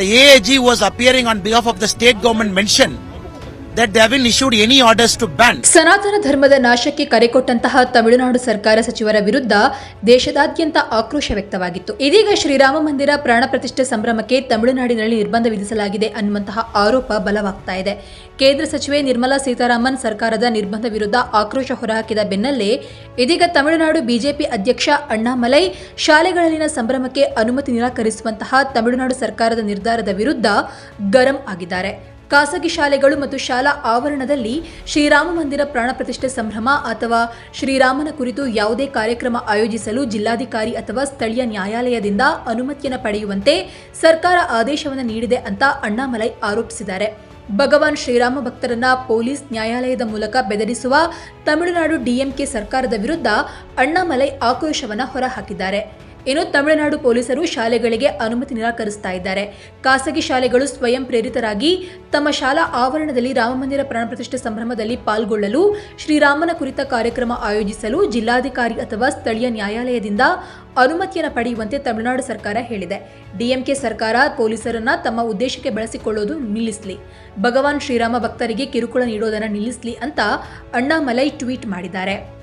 the AAG was appearing on behalf of the state government mentioned that they issued any orders to ban. ಸನಾತನ ಧರ್ಮದ ನಾಶಕ್ಕೆ ಕರೆ ಕೊಟ್ಟಂತಹ ತಮಿಳುನಾಡು ಸರ್ಕಾರ ಸಚಿವರ ವಿರುದ್ಧ ದೇಶದಾದ್ಯಂತ ಆಕ್ರೋಶ ವ್ಯಕ್ತವಾಗಿತ್ತು. ಇದೀಗ ಶ್ರೀರಾಮ ಮಂದಿರ ಪ್ರಾಣ ಪ್ರತಿಷ್ಠೆ ಸಂಭ್ರಮಕ್ಕೆ ತಮಿಳುನಾಡಿನಲ್ಲಿ ನಿರ್ಬಂಧ ವಿಧಿಸಲಾಗಿದೆ ಅನ್ನುವಂತಹ ಆರೋಪ ಬಲವಾಗ್ತಾ ಇದೆ. ಕೇಂದ್ರ ಸಚಿವೆ ನಿರ್ಮಲಾ ಸೀತಾರಾಮನ್ ಸರ್ಕಾರದ ನಿರ್ಬಂಧ ವಿರುದ್ಧ ಆಕ್ರೋಶ ಹೊರಹಾಕಿದ ಬೆನ್ನಲ್ಲೇ ಇದೀಗ ತಮಿಳುನಾಡು ಬಿಜೆಪಿ ಅಧ್ಯಕ್ಷ ಅಣ್ಣಾಮಲೈ ಶಾಲೆಗಳಲ್ಲಿನ ಸಂಭ್ರಮಕ್ಕೆ ಅನುಮತಿ ನಿರಾಕರಿಸುವಂತಹ ತಮಿಳುನಾಡು ಸರ್ಕಾರದ ನಿರ್ಧಾರದ ವಿರುದ್ಧ ಗರಂ ಆಗಿದ್ದಾರೆ. ಖಾಸಗಿ ಶಾಲೆಗಳು ಮತ್ತು ಶಾಲಾ ಆವರಣದಲ್ಲಿ ಶ್ರೀರಾಮ ಮಂದಿರ ಪ್ರಾಣ ಪ್ರತಿಷ್ಠೆ ಸಂಭ್ರಮ ಅಥವಾ ಶ್ರೀರಾಮನ ಕುರಿತು ಯಾವುದೇ ಕಾರ್ಯಕ್ರಮ ಆಯೋಜಿಸಲು ಜಿಲ್ಲಾಧಿಕಾರಿ ಅಥವಾ ಸ್ಥಳೀಯ ನ್ಯಾಯಾಲಯದಿಂದ ಅನುಮತಿಯನ್ನು ಪಡೆಯುವಂತೆ ಸರ್ಕಾರ ಆದೇಶವನ್ನು ನೀಡಿದೆ ಅಂತ ಅಣ್ಣಾಮಲೈ ಆರೋಪಿಸಿದ್ದಾರೆ. ಭಗವಾನ್ ಶ್ರೀರಾಮ ಭಕ್ತರನ್ನ ಪೊಲೀಸ್ ನ್ಯಾಯಾಲಯದ ಮೂಲಕ ಬೆದರಿಸುವ ತಮಿಳುನಾಡು ಡಿಎಂಕೆ ಸರ್ಕಾರದ ವಿರುದ್ಧ ಅಣ್ಣಾಮಲೈ ಆಕ್ರೋಶವನ್ನು ಹೊರಹಾಕಿದ್ದಾರೆ. ಇನ್ನು ತಮಿಳುನಾಡು ಪೊಲೀಸರು ಶಾಲೆಗಳಿಗೆ ಅನುಮತಿ ನಿರಾಕರಿಸ್ತಾ ಇದ್ದಾರೆ. ಖಾಸಗಿ ಶಾಲೆಗಳು ಸ್ವಯಂ ಪ್ರೇರಿತರಾಗಿ ತಮ್ಮ ಶಾಲಾ ಆವರಣದಲ್ಲಿ ರಾಮಮಂದಿರ ಪ್ರಾಣ ಪ್ರತಿಷ್ಠೆ ಸಂಭ್ರಮದಲ್ಲಿ ಪಾಲ್ಗೊಳ್ಳಲು, ಶ್ರೀರಾಮನ ಕುರಿತ ಕಾರ್ಯಕ್ರಮ ಆಯೋಜಿಸಲು ಜಿಲ್ಲಾಧಿಕಾರಿ ಅಥವಾ ಸ್ಥಳೀಯ ನ್ಯಾಯಾಲಯದಿಂದ ಅನುಮತಿಯನ್ನು ಪಡೆಯುವಂತೆ ತಮಿಳುನಾಡು ಸರ್ಕಾರ ಹೇಳಿದೆ. ಡಿಎಂಕೆ ಸರ್ಕಾರ ಪೊಲೀಸರನ್ನ ತಮ್ಮ ಉದ್ದೇಶಕ್ಕೆ ಬಳಸಿಕೊಳ್ಳೋದು ನಿಲ್ಲಿಸಲಿ. ಭಗವಾನ್ ಶ್ರೀರಾಮ ಭಕ್ತರಿಗೆ ಕಿರುಕುಳ ನೀಡೋದನ್ನು ನಿಲ್ಲಿಸಲಿ ಅಂತ ಅಣ್ಣಾಮಲೈ ಟ್ವೀಟ್ ಮಾಡಿದ್ದಾರೆ.